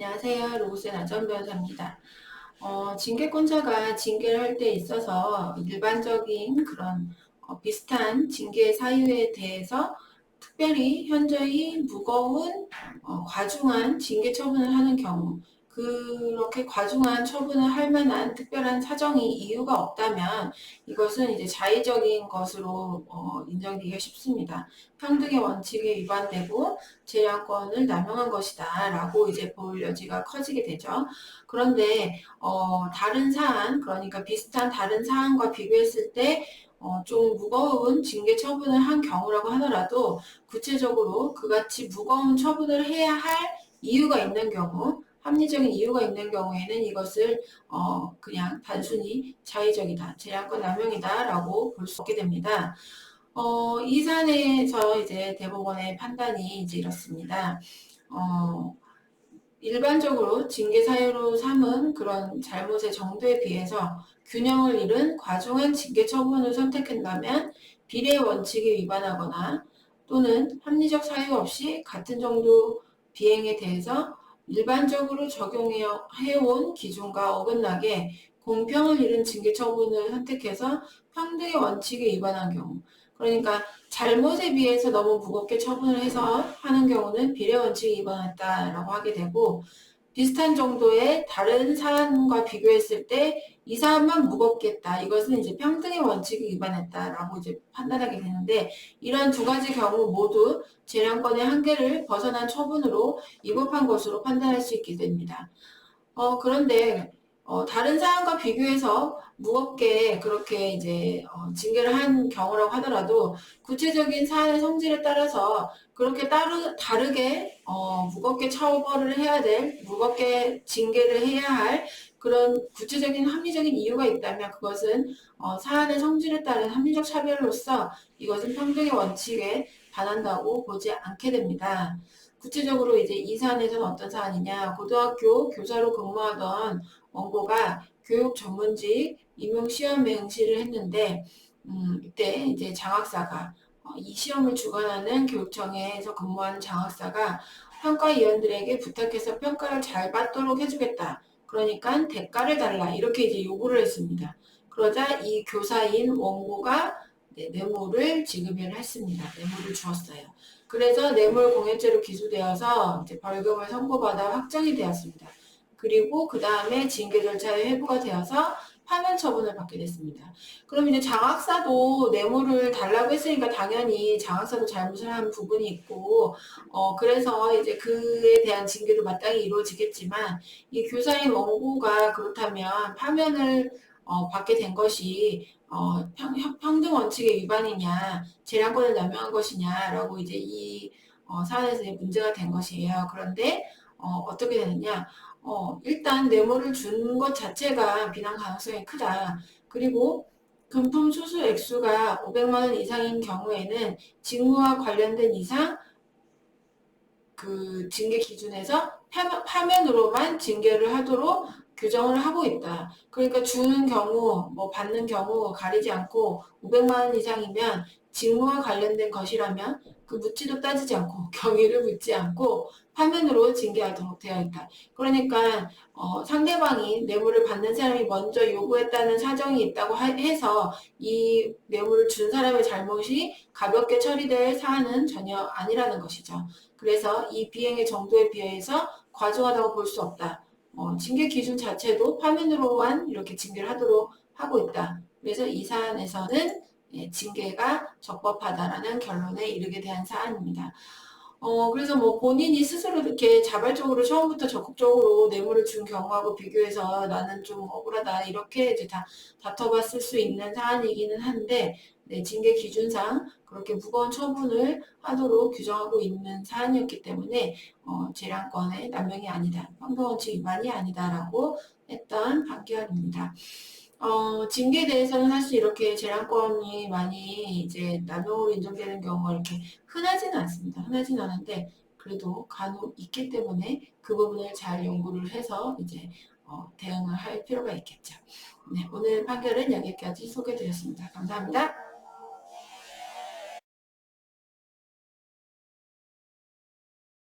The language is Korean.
안녕하세요. 로고스의 나전 변호사입니다. 어, 징계권자가 징계를 할 때 있어서 일반적인 그런 어, 비슷한 징계 사유에 대해서 특별히 현저히 무거운 어, 과중한 징계 처분을 하는 경우 그렇게 과중한 처분을 할 만한 특별한 사정이 이유가 없다면 이것은 이제 자의적인 것으로 어, 인정되기가 쉽습니다. 평등의 원칙에 위반되고 재량권을 남용한 것이다라고 이제 볼 여지가 커지게 되죠. 그런데 어, 다른 사안 그러니까 비슷한 다른 사안과 비교했을 때 어, 좀 무거운 징계 처분을 한 경우라고 하더라도 구체적으로 그같이 무거운 처분을 해야 할 이유가 있는 경우 합리적인 이유가 있는 경우에는 이것을 어 그냥 단순히 자의적이다, 재량권 남용이다 라고 볼 수 없게 됩니다. 어, 이 사안에서 이제 대법원의 판단이 이제 이렇습니다. 어, 일반적으로 징계 사유로 삼은 그런 잘못의 정도에 비해서 균형을 잃은 과중한 징계 처분을 선택한다면 비례 원칙에 위반하거나 또는 합리적 사유 없이 같은 정도 비행에 대해서 일반적으로 적용해온 기준과 어긋나게 공평을 잃은 징계 처분을 선택해서 평등의 원칙에 위반한 경우. 그러니까 잘못에 비해서 너무 무겁게 처분을 해서 하는 경우는 비례 원칙에 위반했다라고 하게 되고 비슷한 정도의 다른 사안과 비교했을 때 이 사안만 무겁겠다. 이것은 이제 평등의 원칙에 위반했다라고 이제 판단하게 되는데 이런 두 가지 경우 모두 재량권의 한계를 벗어난 처분으로 위법한 것으로 판단할 수 있게 됩니다. 어, 그런데 어, 다른 사안과 비교해서 무겁게 그렇게 이제 어, 징계를 한 경우라고 하더라도 구체적인 사안의 성질에 따라서 그렇게 따르, 다르게 어, 무겁게 처벌을 해야 될 무겁게 징계를 해야 할 그런 구체적인 합리적인 이유가 있다면 그것은 어, 사안의 성질에 따른 합리적 차별로서 이것은 평등의 원칙에 반한다고 보지 않게 됩니다. 구체적으로 이제 이 사안에서는 어떤 사안이냐 고등학교 교사로 근무하던 원고가 교육 전문직 임용 시험 맹시를 했는데 음, 이때 이제 장학사가 어, 이 시험을 주관하는 교육청에서 근무하는 장학사가 평가위원들에게 부탁해서 평가를 잘 받도록 해주겠다. 그러니까 대가를 달라 이렇게 이제 요구를 했습니다. 그러자 이 교사인 원고가 네, 뇌물을 지급을 했습니다. 뇌물을 주었어요. 그래서 뇌물 공여죄로 기소되어서 벌금을 선고받아 확정이 되었습니다. 그리고 그 다음에 징계 절차에 회부가 되어서 파면 처분을 받게 됐습니다. 그럼 이제 장학사도 뇌물을 달라고 했으니까 당연히 장학사도 잘못을 한 부분이 있고, 어, 그래서 이제 그에 대한 징계도 마땅히 이루어지겠지만, 이 교사인 원고가 그렇다면 파면을 어, 받게 된 것이 어, 평, 평등 원칙의 위반이냐, 재량권을 남용한 것이냐라고 이제 이 어, 사안에서 문제가 된 것이에요. 그런데 어, 어떻게 되느냐? 어, 일단 뇌물을 준것 자체가 비난 가능성이 크다. 그리고 금품 수수 액수가 500만 원 이상인 경우에는 직무와 관련된 이상 그 징계 기준에서 파면, 으로만 징계를 하도록 규정을 하고 있다. 그러니까 주는 경우, 뭐 받는 경우 가리지 않고 500만 원 이상이면 직무와 관련된 것이라면 그 묻지도 따지지 않고 경위를 묻지 않고 화면으로 징계하도록 되어 있다. 그러니까 어, 상대방이 뇌물을 받는 사람이 먼저 요구했다는 사정이 있다고 하, 해서 이 뇌물을 준 사람의 잘못이 가볍게 처리될 사안은 전혀 아니라는 것이죠. 그래서 이 비행의 정도에 비해서 과중하다고 볼 수 없다. 어, 징계 기준 자체도 화면으로만 이렇게 징계를 하도록 하고 있다. 그래서 이 사안에서는 예, 징계가 적법하다라는 결론에 이르게 된 사안입니다. 어, 그래서 뭐 본인이 스스로 이렇게 자발적으로 처음부터 적극적으로 뇌물을 준 경우하고 비교해서 나는 좀 억울하다 이렇게 이제 다 다퉈봤을 수 있는 사안이기는 한데 네, 징계 기준상 그렇게 무거운 처분을 하도록 규정하고 있는 사안이었기 때문에 어, 재량권의 남용이 아니다, 평등원칙 위반이 아니다라고 했던 판결입니다. 어, 징계에 대해서는 사실 이렇게 재량권이 많이 이제 남용으로 인정되는 경우가 이렇게 흔하지는 않습니다. 흔하지는 않은데 그래도 간혹 있기 때문에 그 부분을 잘 연구를 해서 이제 어, 대응을 할 필요가 있겠죠. 네, 오늘 판결은 여기까지 소개드렸습니다. 감사합니다.